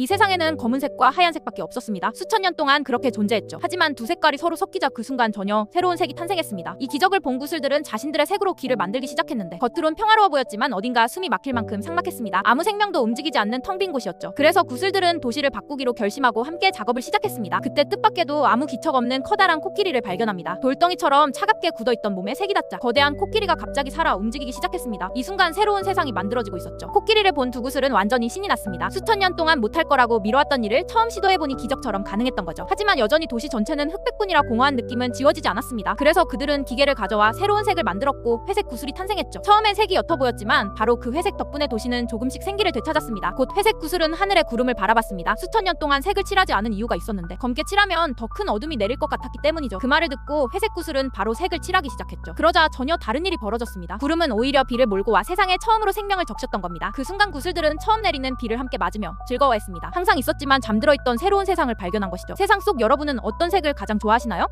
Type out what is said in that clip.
이 세상에는 검은색과 하얀색밖에 없었습니다. 수천 년 동안 그렇게 존재했죠. 하지만 두 색깔이 서로 섞이자 그 순간 전혀 새로운 색이 탄생했습니다. 이 기적을 본 구슬들은 자신들의 색으로 길을 만들기 시작했는데 겉으론 평화로워 보였지만 어딘가 숨이 막힐 만큼 삭막했습니다. 아무 생명도 움직이지 않는 텅 빈 곳이었죠. 그래서 구슬들은 도시를 바꾸기로 결심하고 함께 작업을 시작했습니다. 그때 뜻밖에도 아무 기척 없는 커다란 코끼리를 발견합니다. 돌덩이처럼 차갑게 굳어있던 몸에 색이 닿자 거대한 코끼리가 갑자기 살아 움직이기 시작했습니다. 이 순간 새로운 세상이 만들어지고 있었죠. 코끼리를 본 두 구슬은 완전히 신이 났습니다. 수천 년 동안 못할 거라고 미뤄왔던 일을 처음 시도해보니 기적처럼 가능했던 거죠. 하지만 여전히 도시 전체는 흑백뿐이라 공허한 느낌은 지워지지 않았습니다. 그래서 그들은 기계를 가져와 새로운 색을 만들었고 회색 구슬이 탄생했죠. 처음엔 색이 옅어 보였지만 바로 그 회색 덕분에 도시는 조금씩 생기를 되찾았습니다. 곧 회색 구슬은 하늘의 구름을 바라봤습니다. 수천 년 동안 색을 칠하지 않은 이유가 있었는데 검게 칠하면 더 큰 어둠이 내릴 것 같았기 때문이죠. 그 말을 듣고 회색 구슬은 바로 색을 칠하기 시작했죠. 그러자 전혀 다른 일이 벌어졌습니다. 구름은 오히려 비를 몰고 와 세상에 처음으로 생명을 적셨던 겁니다. 그 순간 구슬들은 처음 내리는 비를 함께 맞으며 즐거워했습니다. 항상 있었지만 잠들어 있던 새로운 세상을 발견한 것이죠. 세상 속 여러분은 어떤 색을 가장 좋아하시나요?